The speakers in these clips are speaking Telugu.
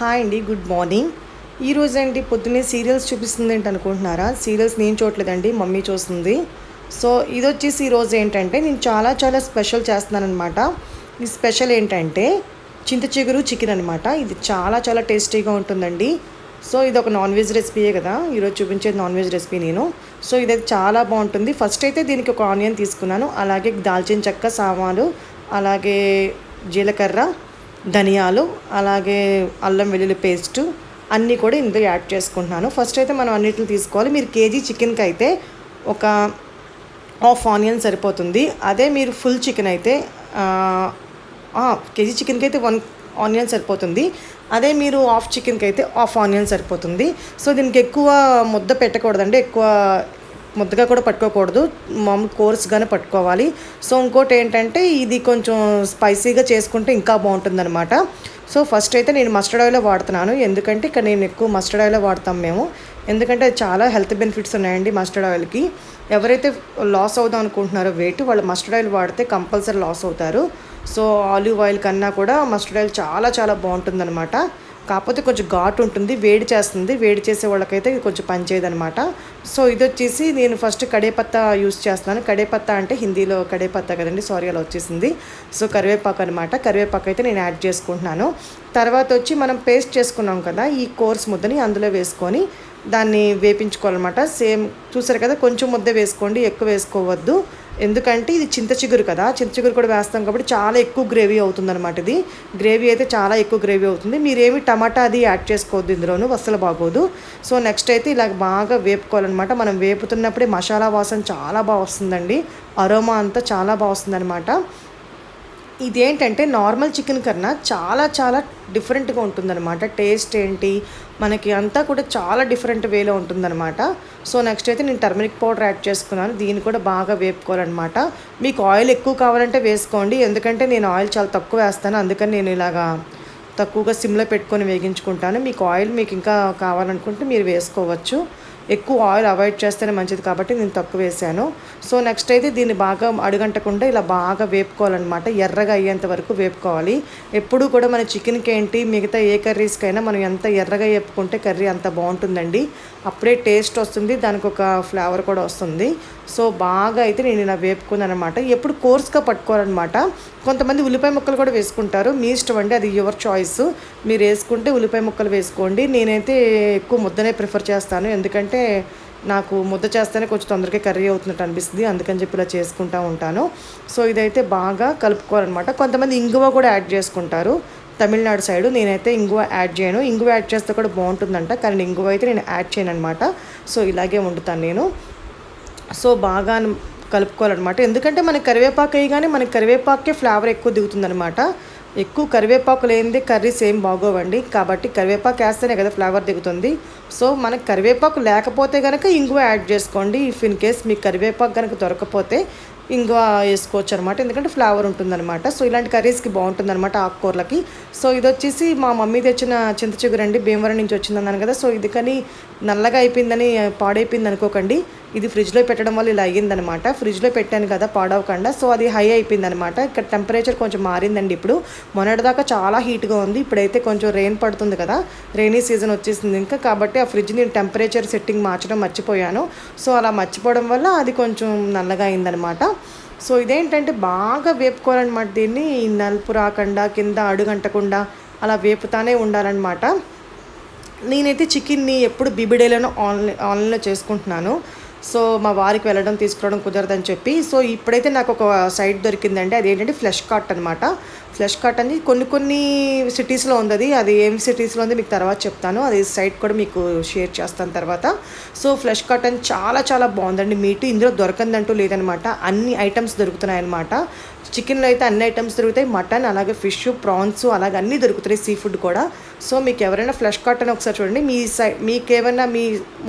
హాయ్ అండి గుడ్ మార్నింగ్. ఈ రోజు పొద్దున్నే సీరియల్స్ చూపిస్తుంది ఏంటి అనుకుంటున్నారా? సీరియల్స్ నేను చూడలేదండి మమ్మీ చూస్తుంది. సో ఇది వచ్చేసి ఈరోజు ఏంటంటే నేను చాలా చాలా స్పెషల్ చేస్తున్నాను అనమాట ఈ స్పెషల్ ఏంటంటే చింత చిగురు చికెన్ అనమాట ఇది చాలా చాలా టేస్టీగా ఉంటుందండి. సో ఇది ఒక నాన్ వెజ్ రెసిపీయే కదా. ఈరోజు చూపించేది నాన్ వెజ్ రెసిపీ నేను. సో ఇది చాలా బాగుంటుంది. ఫస్ట్ అయితే దీనికి ఒక ఆనియన్ తీసుకున్నాను. అలాగే దాల్చిన చెక్క సామాలు అలాగే జీలకర్ర ధనియాలు అలాగే అల్లం వెల్లుల్లి పేస్టు అన్నీ కూడా ఇందులో యాడ్ చేసుకుంటున్నాను. ఫస్ట్ అయితే మనం అన్నిటిని తీసుకోవాలి. మీరు కేజీ చికెన్కి అయితే ఒక హాఫ్ ఆనియన్ సరిపోతుంది. అదే మీరు ఫుల్ చికెన్ అయితే కేజీ చికెన్కి అయితే వన్ ఆనియన్ సరిపోతుంది. అదే మీరు హాఫ్ చికెన్కి అయితే హాఫ్ ఆనియన్ సరిపోతుంది. సో దీనికి ఎక్కువ ముద్ద పెట్టకూడదండి. ఎక్కువ ముద్దగా కూడా పట్టుకోకూడదు. మామూలు కోర్స్గానే పట్టుకోవాలి. సో ఇంకోటి ఏంటంటే ఇది కొంచెం స్పైసీగా చేసుకుంటే ఇంకా బాగుంటుందన్నమాట. సో ఫస్ట్ అయితే నేను మస్టర్డ్ ఆయిల్ వాడుతున్నాను. ఎందుకంటే ఇక్కడ నేను ఎక్కువ మస్టర్డ్ ఆయిల్ వాడతాం మేము. ఎందుకంటే చాలా హెల్త్ బెనిఫిట్స్ ఉన్నాయండి మస్టర్డ్ ఆయిల్కి. ఎవరైతే లాస్ అవుదాం అనుకుంటున్నారో వెయిట్ వాళ్ళు మస్టర్డ్ ఆయిల్ వాడితే కంపల్సరీ లాస్ అవుతారు. సో ఆలివ్ ఆయిల్ కన్నా కూడా మస్టర్డ్ ఆయిల్ చాలా చాలా బాగుంటుందన్నమాట. కాకపోతే కొంచెం ఘాటు ఉంటుంది వేడి చేస్తుంది. వేడి చేసే వాళ్ళకైతే ఇది కొంచెం పనిచేయదనమాట సో ఇది వచ్చేసి నేను ఫస్ట్ కడేపత్తా యూస్ చేస్తున్నాను. కడేపత్తా అంటే హిందీలో కడేపత్తా కదండి సారీ అలా వచ్చేసింది. సో కరివేపాకు అనమాట కరివేపాకు అయితే నేను యాడ్ చేసుకుంటున్నాను. తర్వాత వచ్చి మనం పేస్ట్ చేసుకున్నాం కదా ఈ కోర్స్ ముద్దని అందులో వేసుకొని దాన్ని వేపించుకోవాలన్నమాట. సేమ్ చూసారు కదా కొంచెం ముద్ద వేసుకోండి ఎక్కువ వేసుకోవద్దు. ఎందుకంటే ఇది చింత చిగురు కదా చింత చిగురు కూడా వేస్తాం కాబట్టి చాలా ఎక్కువ గ్రేవీ అవుతుంది అనమాట ఇది. గ్రేవీ అయితే చాలా ఎక్కువ గ్రేవీ అవుతుంది. మీరేమి టమాటా అది యాడ్ చేసుకోవద్దు ఇందులోను అస్సలు బాగోదు. సో నెక్స్ట్ అయితే ఇలా బాగా వేపుకోవాలన్నమాట. మనం వేపుతున్నప్పుడే మసాలా వాసన చాలా బాగా వస్తుందండి. అరోమా అంతా చాలా బాగా వస్తుందన్నమాట. ఇదేంటంటే నార్మల్ చికెన్ కన్నా చాలా చాలా డిఫరెంట్గా ఉంటుందన్నమాట. టేస్ట్ ఏంటి? మనకి అంతా కూడా చాలా డిఫరెంట్ వేలో ఉంటుందన్నమాట. సో నెక్స్ట్ అయితే నేను టర్మరిక్ పౌడర్ యాడ్ చేసుకున్నాను. దీన్ని కూడా బాగా వేపుకోవాలన్నమాట. మీకు ఆయిల్ ఎక్కువ కావాలంటే వేసుకోండి. ఎందుకంటే నేను ఆయిల్ చాలా తక్కువ వేస్తాను. అందుకని నేను ఇలాగా తక్కువగా సిమ్లో పెట్టుకొని వేగించుకుంటాను. మీకు ఆయిల్ మీకు ఇంకా కావాలనుకుంటే మీరు వేసుకోవచ్చు. ఎక్కువ ఆయిల్ అవాయిడ్ చేస్తేనే మంచిది కాబట్టి నేను తక్కువ వేసాను సో నెక్స్ట్ అయితే దీన్ని బాగా అడుగంటకుండా ఇలా బాగా వేపుకోవాలన్నమాట. ఎర్రగా అయ్యేంత వరకు వేపుకోవాలి. ఎప్పుడూ కూడా మన చికెన్కి ఏంటి మిగతా ఏ కర్రీస్కైనా మనం ఎంత ఎర్రగా వేపుకుంటే కర్రీ అంత బాగుంటుందండి. అప్పుడే టేస్ట్ వస్తుంది దానికి ఒక ఫ్లేవర్ కూడా వస్తుంది. సో బాగా అయితే నేను ఇలా వేపుకున్నాను అనమాట ఎప్పుడు కోర్స్గా పట్టుకోవాలన్నమాట. కొంతమంది ఉల్లిపాయ ముక్కలు కూడా వేసుకుంటారు. మీ ఇష్టం అండి అది యువర్ చాయిస్. మీరు వేసుకుంటే ఉల్లిపాయ ముక్కలు వేసుకోండి. నేనైతే ఎక్కువ ముద్దనే ప్రిఫర్ చేస్తాను. ఎందుకంటే నాకు ముద్ద చేస్తేనే కొంచెం తొందరగా కర్రీ అవుతున్నట్టు అనిపిస్తుంది. అందుకని చెప్పి ఇలా చేసుకుంటూ ఉంటాను. సో ఇదైతే బాగా కలుపుకోవాలన్నమాట. కొంతమంది ఇంగువ కూడా యాడ్ చేసుకుంటారు. తమిళనాడు సైడ్ నేనైతే ఇంగువ యాడ్ చేయను. ఇంగువ యాడ్ చేస్తే కూడా బాగుంటుందంట. కానీ ఇంగువ అయితే నేను యాడ్ చేయను అనమాట సో ఇలాగే వండుతాను నేను. సో బాగా కలుపుకోవాలన్నమాట. ఎందుకంటే మనకి కరివేపాకు వేయగానే మనకి కరివేపాకే ఫ్లేవర్ ఎక్కువ దిగుతుందనమాట ఎక్కువ కరివేపాకు లేనిదే కర్రీస్ ఏం బాగోవండి. కాబట్టి కరివేపాకు వేస్తేనే కదా ఫ్లేవర్ దిగుతుంది. సో మనకి కరివేపాకు లేకపోతే కనుక ఇంగువ యాడ్ చేసుకోండి. ఇఫ్ ఇన్ కేస్ మీకు కరివేపాకు కనుక దొరకపోతే ఇంగువ వేసుకోవచ్చు అనమాట ఎందుకంటే ఫ్లేవర్ ఉంటుందన్నమాట. సో ఇలాంటి కర్రీస్కి బాగుంటుంది అనమాట ఆకుకూరలకి. సో ఇది వచ్చేసి మా మమ్మీ తెచ్చిన చింత అండి భీమవరం నుంచి వచ్చిందన్నాను కదా. సో ఇది కానీ నల్లగా అయిపోయిందని పాడైపోయింది అనుకోకండి. ఇది ఫ్రిడ్జ్లో పెట్టడం వల్ల ఇలా అయ్యిందనమాట ఫ్రిడ్జ్లో పెట్టాను కదా పాడవకుండా. సో అది హై అయిపోయిందనమాట ఇక్కడ టెంపరేచర్ కొంచెం మారిందండి ఇప్పుడు. మొన్నటిదాకా చాలా హీట్గా ఉంది. ఇప్పుడైతే కొంచెం రెయిన్ పడుతుంది కదా. రెయినీ సీజన్ వచ్చేసింది ఇంకా. కాబట్టి ఆ ఫ్రిడ్జ్ నేను టెంపరేచర్ సెట్టింగ్ మార్చడం మర్చిపోయాను. సో అలా మర్చిపోవడం వల్ల అది కొంచెం నల్లగా అయిందనమాట సో ఇదేంటంటే బాగా వేపుకోవాలన్నమాట దీన్ని. నలుపు రాకుండా కింద అడుగంటకుండా అలా వేపుతానే ఉండాలన్నమాట. నేనైతే చికెన్ని ఎప్పుడు బిబిడేలను ఆన్లైన్ ఆన్లైన్లో చేసుకుంటున్నాను. సో మా వారికి వెళ్ళడం తీసుకురావడం కుదరదని చెప్పి. సో ఇప్పుడైతే నాకు ఒక సైట్ దొరికిందండి. అది ఏంటంటే ఫ్లెష్ కార్ట్ అనమాట ఫ్లెష్ కార్ట్ అని కొన్ని కొన్ని సిటీస్లో ఉంది అది అది ఏం సిటీస్లో ఉంది మీకు తర్వాత చెప్తాను. అది సైట్ కూడా మీకు షేర్ చేస్తాను తర్వాత. సో ఫ్లెష్ కార్ట్ అని చాలా చాలా బాగుందండి. మీటు ఇందులో దొరకందంటూ లేదనమాట అన్ని ఐటమ్స్ దొరుకుతున్నాయి అనమాట చికెన్లో అయితే అన్ని ఐటమ్స్ దొరుకుతాయి మటన్ అలాగే ఫిష్ ప్రాన్స్ అలాగే అన్నీ దొరుకుతాయి సీ ఫుడ్ కూడా. సో మీకు ఎవరైనా ఫ్రెష్ కాటన్ ఒకసారి చూడండి. మీ సై మీకు ఏమైనా మీ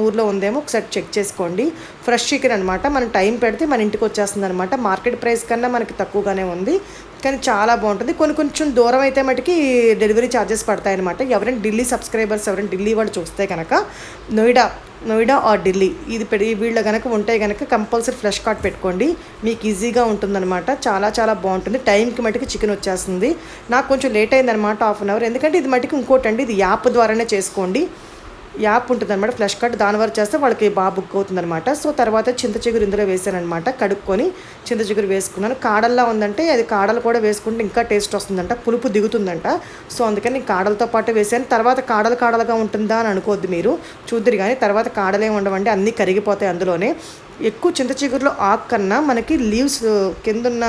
ఊర్లో ఉందేమో ఒకసారి చెక్ చేసుకోండి. ఫ్రెష్ చికెన్ అనమాట మనం టైం పెడితే మన ఇంటికి వచ్చేస్తుంది అనమాట మార్కెట్ ప్రైస్ కన్నా మనకి తక్కువగానే ఉంది. కానీ చాలా బాగుంటుంది. కొన్ని కొంచెం దూరం అయితే మటుకి డెలివరీ ఛార్జెస్ పడతాయన్నమాట ఎవరైనా ఢిల్లీ సబ్స్క్రైబర్స్ ఎవరైనా ఢిల్లీ వాళ్ళు చూస్తే కనుక నోయిడా నోయిడా ఆర్ ఢిల్లీ ఇది పెడి వీళ్ళు కనుక ఉంటే కనుక కంపల్సరీ ఫ్రెష్ కార్డ్ పెట్టుకోండి. మీకు ఈజీగా ఉంటుందన్నమాట. చాలా చాలా బాగుంటుంది. టైంకి మటుకు చికెన్ వచ్చేస్తుంది. నాకు కొంచెం లేట్ అయిందనమాట హాఫ్ అన్ అవర్ ఎందుకంటే ఇది మటుకు ఇంకోటండి ఇది యాప్ ద్వారానే చేసుకోండి. యాప్ ఉంటుంది అనమాట ఫ్లష్ కట్ దాని వరకు చేస్తే వాళ్ళకి బాగా బుక్ అవుతుందనమాట సో తర్వాత చింత చిగురు ఇందులో వేసానమాట కడుక్కొని చింత చిగురు వేసుకున్నాను. కాడల్లా ఉందంటే అది కాడలు కూడా వేసుకుంటే ఇంకా టేస్ట్ వస్తుందంట పులుపు దిగుతుందంట. సో అందుకని నేను కాడలతో పాటు వేసాను. తర్వాత కాడలు కాడలుగా ఉంటుందా అని అనుకోవద్దు మీరు చూద్దరు కానీ తర్వాత కాడలే ఉండవండి అన్నీ కరిగిపోతాయి అందులోనే. ఎక్కువ చింత చిగురులో ఆకు కన్నా మనకి లీవ్స్ కిందున్న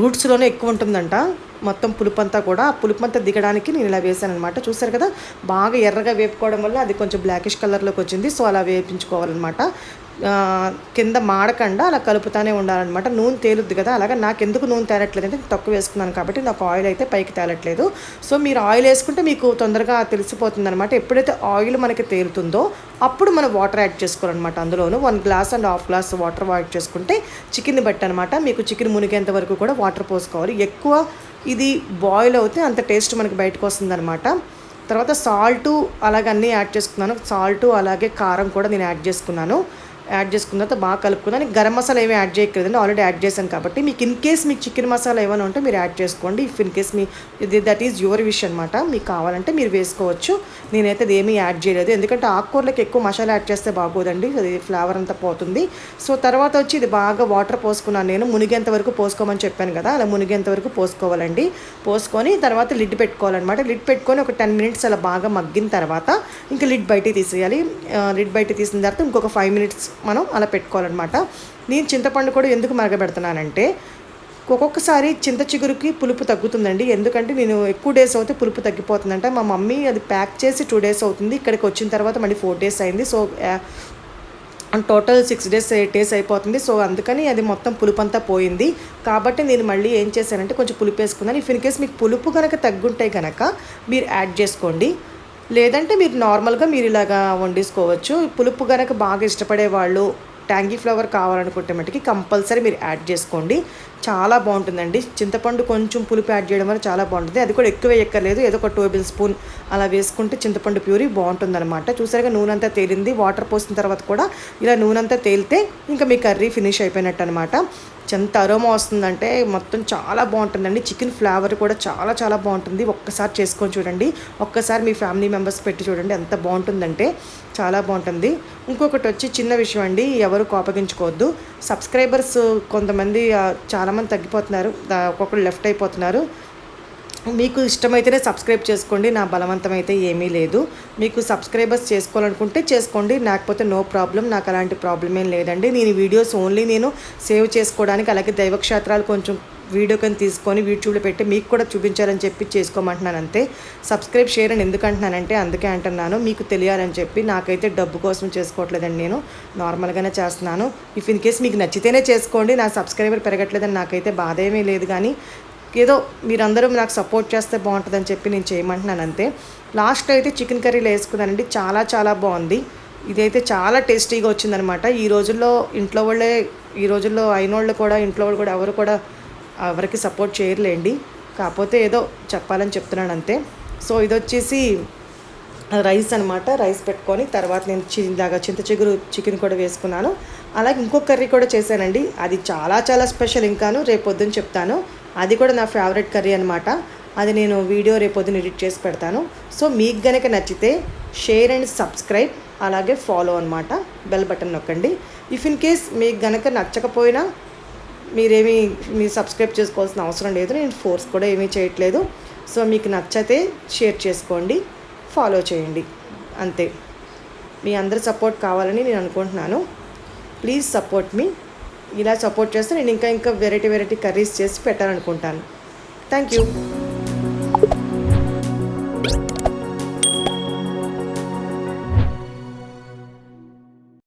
రూట్స్లోనే ఎక్కువ ఉంటుందంట. మొత్తం పులుపు అంతా కూడా ఆ పులుపు అంతా దిగడానికి నేను ఇలా వేసాను అనమాట చూసారు కదా? బాగా ఎర్రగా వేపుకోవడం వల్ల అది కొంచెం బ్లాకిష్ కలర్లోకి వచ్చింది. సో అలా వేపించుకోవాలన్నమాట కింద మాడకుండా అలా కలుపుతానే ఉండాలన్నమాట. నూనె తేలుద్ది కదా అలాగా నాకు ఎందుకు నూనె తేలట్లేదు అంటే తక్కువ వేసుకున్నాను కాబట్టి నాకు ఆయిల్ అయితే పైకి తేలట్లేదు. సో మీరు ఆయిల్ వేసుకుంటే మీకు తొందరగా తెలిసిపోతుంది అనమాట ఎప్పుడైతే ఆయిల్ మనకి తేలుతుందో అప్పుడు మనం వాటర్ యాడ్ చేసుకోవాలన్నమాట అందులోనూ. One glass and half glass water add చేసుకుంటే చికెన్ బట్టి అనమాట మీకు చికెన్ మునిగేంత వరకు కూడా వాటర్ పోసుకోవాలి. ఎక్కువ ఇది బాయిల్ అవుతే అంత టేస్ట్ మనకి బయటకు వస్తుందన్నమాట. తర్వాత సాల్టు అలాగే అన్నీ యాడ్ చేసుకున్నాను. సాల్టు అలాగే కారం కూడా నేను యాడ్ చేసుకున్నాను. యాడ్ చేసుకున్న తర్వాత బాగా కలుపుకున్నాను గరం మసాలా ఏమీ యాడ్ చేయక్కర్లేదండి. ఆల్రెడీ యాడ్ చేశాను కాబట్టి మీకు ఇన్ కేస్ మీకు చికెన్ మసాలా ఏమైనా ఉంటే మీరు యాడ్ చేసుకోండి. ఇఫ్ ఇన్ కేస్ మీ ఇది దట్ ఈజ్ యువర్ విష్ అనమాట మీకు కావాలంటే మీరు వేసుకోవచ్చు. నేనైతే అది ఏమీ యాడ్ చేయలేదు. ఎందుకంటే ఆకుకూరలకు ఎక్కువ మసాలా యాడ్ చేస్తే బాగోదండి. అది ఫ్లేవర్ అంతా పోతుంది. సో తర్వాత వచ్చి ఇది బాగా వాటర్ పోసుకున్నాను నేను. మునిగేంత వరకు పోసుకోమని చెప్పాను కదా. అలా మునిగేంత వరకు పోసుకోవాలండి. పోసుకొని తర్వాత లిడ్ పెట్టుకోవాలన్నమాట. లిడ్ పెట్టుకొని ఒక టెన్ మినిట్స్ అలా బాగా మగ్గిన తర్వాత ఇంకా లిడ్ బయటికి తీసేయాలి. లిడ్ బయట తీసిన తర్వాత ఇంకొక ఫైవ్ మినిట్స్ మనం అలా పెట్టుకోవాలన్నమాట. నేను చింతపండు కూడా ఎందుకు మరగబెడుతున్నానంటే ఒక్కొక్కసారి చింత చిగురుకి పులుపు తగ్గుతుందండి. ఎందుకంటే నేను ఎక్కువ డేస్ అవుతే పులుపు తగ్గిపోతుందంట. మా మమ్మీ అది ప్యాక్ చేసి టూ డేస్ అవుతుంది. ఇక్కడికి వచ్చిన తర్వాత మళ్ళీ ఫోర్ డేస్ అయింది. So total six days eight days అయిపోతుంది. సో అందుకని అది మొత్తం పులుపు అంతా పోయింది. కాబట్టి నేను మళ్ళీ ఏం చేశానంటే కొంచెం పులుపు వేసుకున్నాను. ఇఫ్ ఇన్ కేస్ మీకు పులుపు కనుక తగ్గుంటే కనుక మీరు యాడ్ చేసుకోండి. లేదంటే మీరు నార్మల్గా మీరు ఇలాగా వండేసుకోవచ్చు. పులుపు కనుక బాగా ఇష్టపడే వాళ్ళు ట్యాంగీ ఫ్లేవర్ కావాలనుకుంటే మటుకి కంపల్సరీ మీరు యాడ్ చేసుకోండి. చాలా బాగుంటుందండి. చింతపండు కొంచెం పులుపు యాడ్ చేయడం వల్ల చాలా బాగుంటుంది. అది కూడా ఎక్కువ ఎక్కర్లేదు ఏదో ఒక టేబుల్ స్పూన్ అలా వేసుకుంటే చింతపండు ప్యూరీ బాగుంటుందన్నమాట. చూసారుగా నూనె అంతా తేలింది. వాటర్ పోసిన తర్వాత కూడా ఇలా నూనె అంతా తేలితే ఇంకా మీ కర్రీ ఫినిష్ అయిపోయినట్టు అనమాట ఎంత అరోమా వస్తుందంటే మొత్తం చాలా బాగుంటుందండి. చికెన్ ఫ్లేవర్ కూడా చాలా చాలా బాగుంటుంది. ఒక్కసారి చేసుకొని చూడండి. ఒక్కసారి మీ ఫ్యామిలీ మెంబర్స్ పెట్టి చూడండి ఎంత బాగుంటుందంటే చాలా బాగుంటుంది. ఇంకొకటి వచ్చి చిన్న విషయం అండి. ఎవరు కోపగించుకోవద్దు. సబ్స్క్రైబర్స్ కొంతమంది చాలామంది తగ్గిపోతున్నారు. ఒక్కొక్కరు లెఫ్ట్ అయిపోతున్నారు. మీకు ఇష్టమైతేనే సబ్స్క్రైబ్ చేసుకోండి. నా బలవంతం అయితే ఏమీ లేదు. మీకు సబ్స్క్రైబర్స్ చేసుకోవాలనుకుంటే చేసుకోండి. లేకపోతే నో ప్రాబ్లం నాకు అలాంటి ప్రాబ్లం ఏం లేదండి. నేను వీడియోస్ ఓన్లీ నేను సేవ్ చేసుకోవడానికి అలాగే దైవక్షేత్రాలు కొంచెం వీడియో కానీ తీసుకొని యూట్యూబ్లో పెట్టి మీకు కూడా చూపించాలని చెప్పి చేసుకోమంటున్నాను అంతే. సబ్స్క్రైబ్ షేర్ అని ఎందుకు అంటున్నానంటే అందుకే అంటున్నాను. మీకు తెలియాలని చెప్పి నాకైతే డబ్బు కోసం చేసుకోవట్లేదండి నేను. నార్మల్గానే చేస్తున్నాను. ఇఫ్ ఇన్ కేస్ మీకు నచ్చితేనే చేసుకోండి. నా సబ్స్క్రైబర్ పెరగట్లేదని నాకైతే బాధ ఏమీ లేదు కానీ ఏదో మీరందరూ నాకు సపోర్ట్ చేస్తే బాగుంటుందని చెప్పి నేను చేయమంటున్నాను అంతే. లాస్ట్ అయితే చికెన్ కర్రీలో వేసుకున్నానండి చాలా చాలా బాగుంది. ఇదైతే చాలా టేస్టీగా వచ్చిందనమాట. ఈ రోజుల్లో ఇంట్లో వాళ్ళే ఈ రోజుల్లో అయిన వాళ్ళు కూడా ఇంట్లో వాళ్ళు కూడా ఎవరు కూడా ఎవరికి సపోర్ట్ చేయలేండి కాకపోతే ఏదో చెప్పాలని చెప్తున్నాను అంతే. సో ఇది వచ్చేసి రైస్ అనమాట. రైస్ పెట్టుకొని తర్వాత నేను ఇందాక చింత చిగురు చికెన్ కూడా వేసుకున్నాను. అలాగే ఇంకొక కర్రీ కూడా చేశానండి. అది చాలా చాలా స్పెషల్ ఇంకాను రేపు పొద్దున్న చెప్తాను. అది కూడా నా ఫేవరెట్ కర్రీ అనమాట అది నేను వీడియో రేపు పొద్దున్న ఎడిట్ చేసి పెడతాను. సో మీకు గనక నచ్చితే షేర్ అండ్ సబ్స్క్రైబ్ అలాగే ఫాలో అనమాట బెల్ బటన్ నొక్కండి. ఇఫ్ ఇన్ కేస్ మీకు గనక నచ్చకపోయినా మీరేమీ మీరు సబ్స్క్రైబ్ చేసుకోవాల్సిన అవసరం లేదు. నేను ఫోర్స్ కూడా ఏమీ చేయట్లేదు. సో మీకు నచ్చితే షేర్ చేసుకోండి ఫాలో చేయండి. అంతే. మీ అందరి సపోర్ట్ కావాలని నేను అనుకుంటున్నాను. ప్లీజ్ సపోర్ట్ మీ ఇలా సపోర్ట్ చేస్తే నేను ఇంకా ఇంకా వెరైటీ వెరైటీ కర్రీస్ చేసి పెట్టాలనుకుంటాను. Thank you